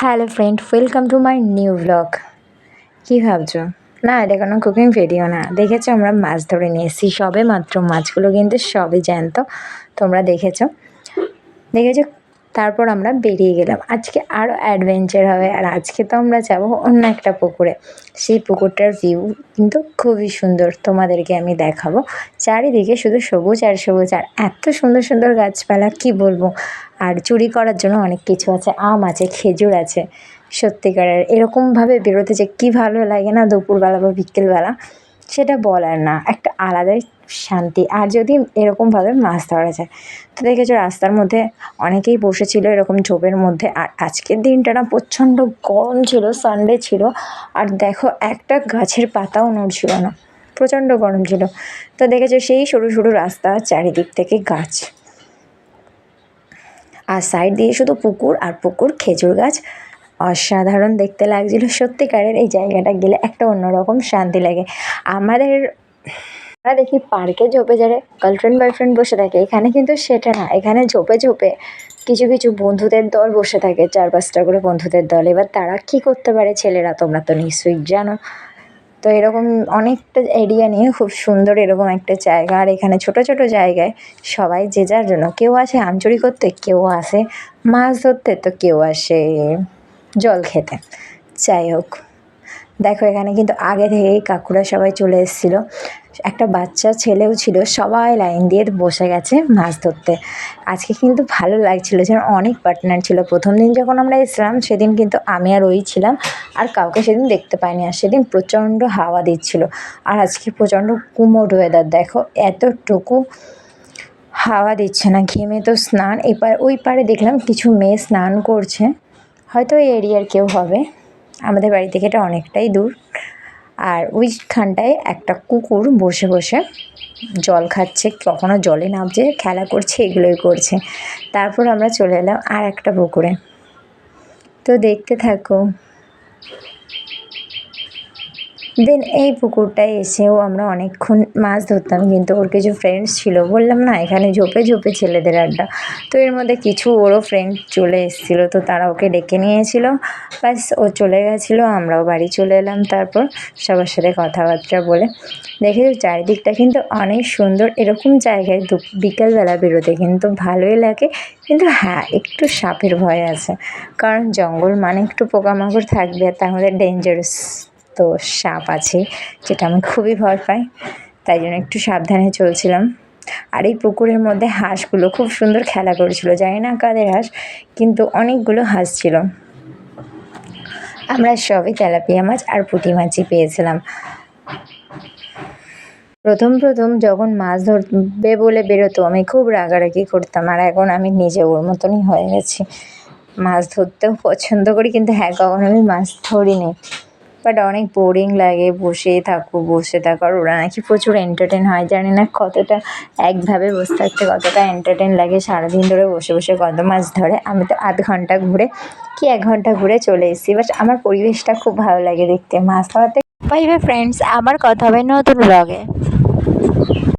Hello friend welcome to my new blog কী ভাবছ? না, এটা কোনো কুকিং ভিডিও না। দেখেছ, আমরা মাছ ধরে নিয়ে এসেছি সবে মাত্র। মাছগুলো কিন্তু সবই জ্যান্ত। তোমরা দেখেছ? দেখেছ তারপর আমরা বেরিয়ে গেলাম। আজকে আরও অ্যাডভেঞ্চার হবে আর আজকে তো আমরা যাব অন্য একটা পুকুরে। সেই পুকুরটার ভিউ কিন্তু খুবই সুন্দর। তোমাদেরকে আমি দেখাবো। চারিদিকে শুধু সবুজ আর সবুজ আর এত সুন্দর সুন্দর গাছপালা, কি বলব? আর চুরি করার জন্য অনেক কিছু আছে। আম আছে, খেজুর আছে। সত্যিকারের এরকমভাবে বেরোতে যে কী ভালো লাগে না দুপুরবেলা বা বিকেলবেলা, সেটা বলার না। একটা আলাদাই শান্তি। আর যদি এরকমভাবে মাছ ধরা যায়, তো দেখেছ রাস্তার মধ্যে অনেকেই বসেছিল এরকম ঝোপের মধ্যে। আর আজকের দিনটা না প্রচণ্ড গরম ছিল সানডে ছিল। আর দেখো একটা গাছের পাতাও নড়ছিল না, প্রচণ্ড গরম ছিল। তো দেখেছ সেই সরু সরু রাস্তা চারিদিক থেকে গাছ। আর সাইড দিয়ে শুধু পুকুর আর পুকুর খেজুর গাছ। অসাধারণ দেখতে লাগছিল। সত্যিকারের এই জায়গাটা গেলে একটা অন্যরকম শান্তি লাগে। আমাদের আমরা দেখি পার্কে ঝোপে যারে গার্লফ্রেন্ড বয়ফ্রেন্ড বসে থাকে। এখানে কিন্তু সেটা না, এখানে ঝোপে ঝোপে কিছু কিছু বন্ধুদের দল বসে থাকে, চার, পাঁচটা করে বন্ধুদের দল। এবার তারা কি করতে পারে ছেলেরা, তোমরা তো নিশ্চয়ই জানো। তো এরকম অনেকটা এরিয়া নিয়ে খুব সুন্দর এরকম একটা জায়গা। আর এখানে ছোট ছোট জায়গায় সবাই যে যার জন্য। কেউ আসে আমচুরি করতে, কেউ আসে মাছ ধরতে, তো কেউ আসে জল খেতে। যাই হোক। দেখো, এখানে কিন্তু আগে থেকেই কাকুরা সবাই চলে এসেছিল। একটা বাচ্চা ছেলেও ছিল, সবাই লাইন দিয়ে বসে গেছে মাছ ধরতে। আজকে কিন্তু ভালো লাগছিল, যেন অনেক পার্টনার ছিল। প্রথম দিন যখন আমরা এসেছিলাম, সেদিন কিন্তু আমি আর ওই ছিলাম, আর কাউকে সেদিন দেখতে পাইনি। আর সেদিন প্রচণ্ড হাওয়া দিচ্ছিল, আর আজকে প্রচণ্ড কুমোট ওয়েদার দেখো, এতটুকু হাওয়া দিচ্ছে না, ঘেমে তো স্নান। এপার ওই পারে দেখলাম কিছু মেয়ে স্নান করছে। হয়তো এই এরিয়ার কেউ হবে। আমাদের বাড়ি থেকে এটা অনেকটাই দূর। আর ওইখানটায় একটা কুকুর বসে বসে জল খাচ্ছে, কখনো জলে নামছে, খেলা করছে, এগুলোই করছে। তারপর আমরা চলে এলাম আর একটা পুকুরে। তো দেখতে থাকো। দেন এই পুকুরটায় এসেও আমরা অনেকক্ষণ মাছ ধরতাম, কিন্তু ওর কিছু ফ্রেন্ডস ছিল। বললাম, না, এখানে ঝোপে ঝোপে ছেলেদের আড্ডা। তো এর মধ্যে কিছু ওরও ফ্রেন্ড চলে এসেছিল, তো তারা ওকে ডেকে নিয়েছিল। ব্যাস, ও চলে গেছিল, আমরাও বাড়ি চলে এলাম। তারপর সবার সাথে কথাবার্তা বলে। দেখে চারিদিকটা কিন্তু অনেক সুন্দর। এরকম জায়গায় দু, বিকালবেলা বেরোতে কিন্তু ভালোই লাগে। কিন্তু হ্যাঁ একটু সাপের ভয় আছে। কারণ জঙ্গল মানে একটু পোকামাকড় থাকবে আর তার মধ্যে ডেঞ্জারাস তো সাপ আছে, যেটা আমি খুবই ভয় পাই, তাই জন্য একটু সাবধানে চলছিলাম। আর এই পুকুরের মধ্যে হাঁসগুলো খুব সুন্দর খেলা করেছিল, জানি না কাদের হাঁস, কিন্তু অনেকগুলো হাঁস ছিল। আমরা সবই তেলাপিয়া মাছ আর পুঁটি মাছই পেয়েছিলাম। প্রথম প্রথম যখন মাছ ধরবে বলে বেরোতো, আমি খুব রাগারাগি করতাম, আর এখন আমি নিজে ওর মতনই হয়ে গেছি। মাছ ধরতেও পছন্দ করি, কিন্তু হ্যাঁ কখনো আমি মাছ ধরিনি। বাট অনেক বোরিং লাগে, বসে থাকো বসে থাকো, আর ওরা নাকি প্রচুর এন্টারটেন হয়, জানি না কতটা একভাবে বসে থাকতে কতটা এন্টারটেন লাগে, সারাদিন ধরে বসে বসে কত মাছ ধরে, আমি তো আধ ঘণ্টা ঘুরে কি এক ঘণ্টা ঘুরে চলে এসেছি বাট আমার পরিবেশটা খুব ভালো লাগে দেখতে, মাছ ধরাতে বাই ফ্রেন্ডস আমার কথা হবে নতুন ব্লগে